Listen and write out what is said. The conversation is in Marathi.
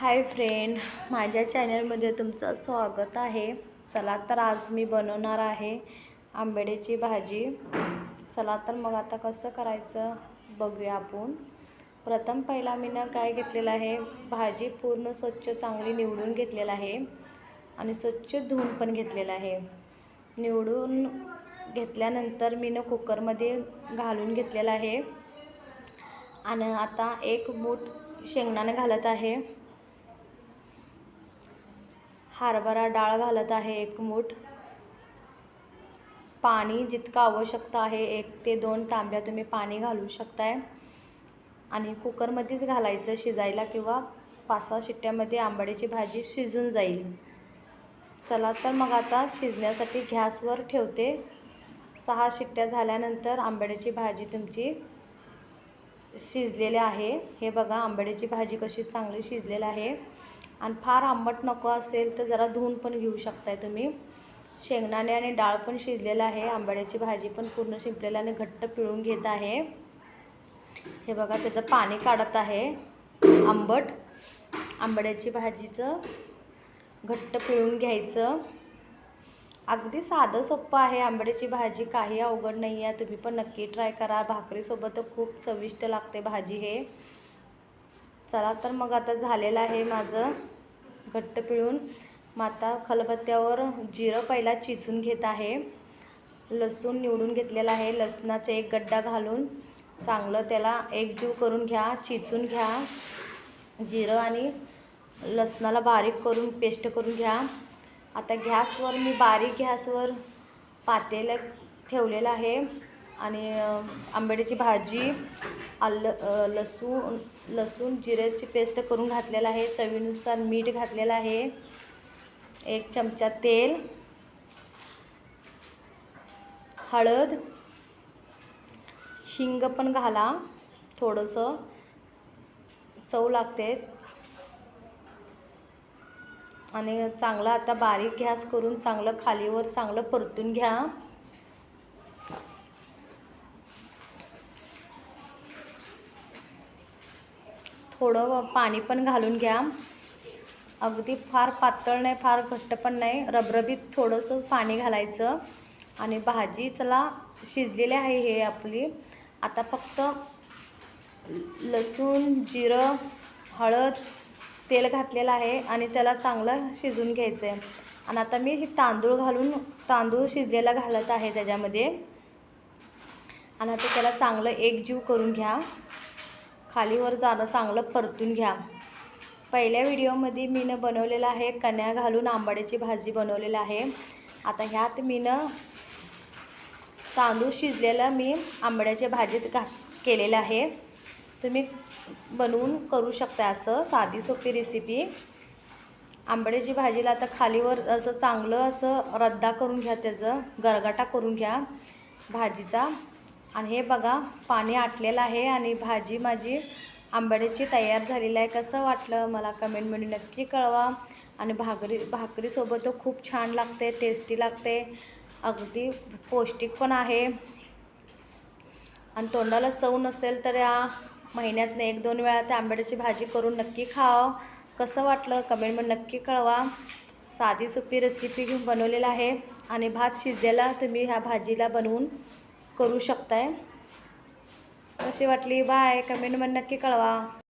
हाय फ्रेंड माझ्या चॅनलमध्ये तुमचं स्वागत आहे. चला तर आज मी बनवणार आहे आंबेड्याची भाजी. चला तर मग आता कसं करायचं बघूया आपण. प्रथम पहिला मी ना काय घेतलेलं आहे भाजी पूर्ण स्वच्छ चांगली निवडून घेतलेलं आहे. आणि स्वच्छ धुवून पण घेतलेलं आहे. निवडून घेतल्यानंतर मी ना कुकरमध्ये घालून घेतलेलं आहे. आणि आता एक मूठ शेंगदाणं घालत आहे. हरभरा डाळ घालत आहे एक मूठ. पाणी जितकं आवश्यकता आहे एक ते दोन तांब्या तुम्ही पाणी घालू शकताय. आणि कुकरमध्येच घालायचं शिजायला किंवा पाच सहा शिट्ट्यामध्ये आंबाड्याची भाजी शिजून जाईल. चला तर मग आता शिजण्यासाठी गॅसवर ठेवते. सहा शिट्ट्या झाल्यानंतर आंबाड्याची भाजी तुमची शिजलेली आहे. हे बघा आंबाड्याची भाजी कशी चांगली शिजलेली आहे. आणि फार आंबट नको असेल तर जरा धुवून पण घेऊ शकताय तुम्ही. शेंगदाणे आणि डाळ पण शिजलेलं आहे. आंबाड्याची भाजी पण पूर्ण शिंपलेलं आणि घट्ट पिळून घेत आहे. हे बघा त्याचं पाणी काढत आहे. आंबट. आंबाड्याची भाजीचं घट्ट पिळून घ्यायचं. अगदी साधं सोपं आहे. आंबाड्याची भाजी काही अवघड नाही आहे तुम्ही पण नक्की ट्राय करा. भाकरीसोबत तर खूप चविष्ट लागते भाजी हे. चला तर मग आता झालेलं आहे माझं घट्ट पिळून. मग आता खलबत्त्यावर जिरं पहिला चिचून घेत आहे. लसूण निवडून घेतलेला आहे. लसणाचा एक गड्डा घालून चांगलं त्याला एकजीव करून घ्या चिचून घ्या. जिरं आणि लसणाला बारीक करून पेस्ट करून घ्या. आता गॅसवर मी बारीक गॅसवर पातेलं ठेवलेलं आहे. आणि आंब्याची भाजी आलं लसूण लसूण जिऱ्याची पेस्ट करून घातलेलं आहे. चवीनुसार मीठ घातलेलं आहे. एक चमचा तेल. हळद. हिंग पण घाला थोडंसं. चव लागते. आणि चांगलं आता बारीक गॅस करून चांगलं खालीवर चांगलं परतून घ्या. थोडं पाणी पण घालून घ्या. अगदी फार पातळ नाही फार घट्ट पण नाही. रबरबीत थोडंसं पाणी घालायचं. आणि भाजी चला शिजलेली आहे हे आपली. आता फक्त लसूण जिरं हळद तेल घातलेलं आहे आणि त्याला चांगलं शिजून घ्यायचं आहे आणि आता मी हे तांदूळ घालून तांदूळ शिजलेला घालत आहे त्याच्यामध्ये. आणि आता त्याला चांगलं एकजीव करून घ्या. खालीवर जाणं चांगलं परतून घ्या. पहिल्या व्हिडिओमध्ये मीनं बनवलेलं आहे कण्या घालून आंबाड्याची भाजी बनवलेलं आहे. आता ह्यात मीनं तांदूळ शिजलेला मी आंबड्याच्या भाजीत घा केलेलं आहे. तुम्ही बनवून करू शकता असं साधी सोपी रेसिपी आंबड्याची भाजीला आता खालीवर असं चांगलं असं रद्दा करून घ्या त्याचं गरगाटा करून घ्या. भाजीचा आणि हे बघा पाणी आटलेलं आहे आणि भाजी माझी आंबाड्याची तयार झालेली आहे. कसं वाटलं मला कमेंटमध्ये नक्की कळवा. आणि भाकरी भाकरीसोबत खूप छान लागते टेस्टी लागते. अगदी पौष्टिक पण आहे. आणि तोंडाला चव नसेल तर या महिन्यातनं एक दोन वेळा त्या आंबाड्याची भाजी करून नक्की खावं. कसं वाटलं कमेंटमध्ये नक्की कळवा. साधी सोपी रेसिपी घेऊन बनवलेलं आहे. आणि भात शिजलेला तुम्ही ह्या भाजीला बनवून करू शकताय. कशी वाटली. बाय कमेंटमध्ये नक्की कळवा.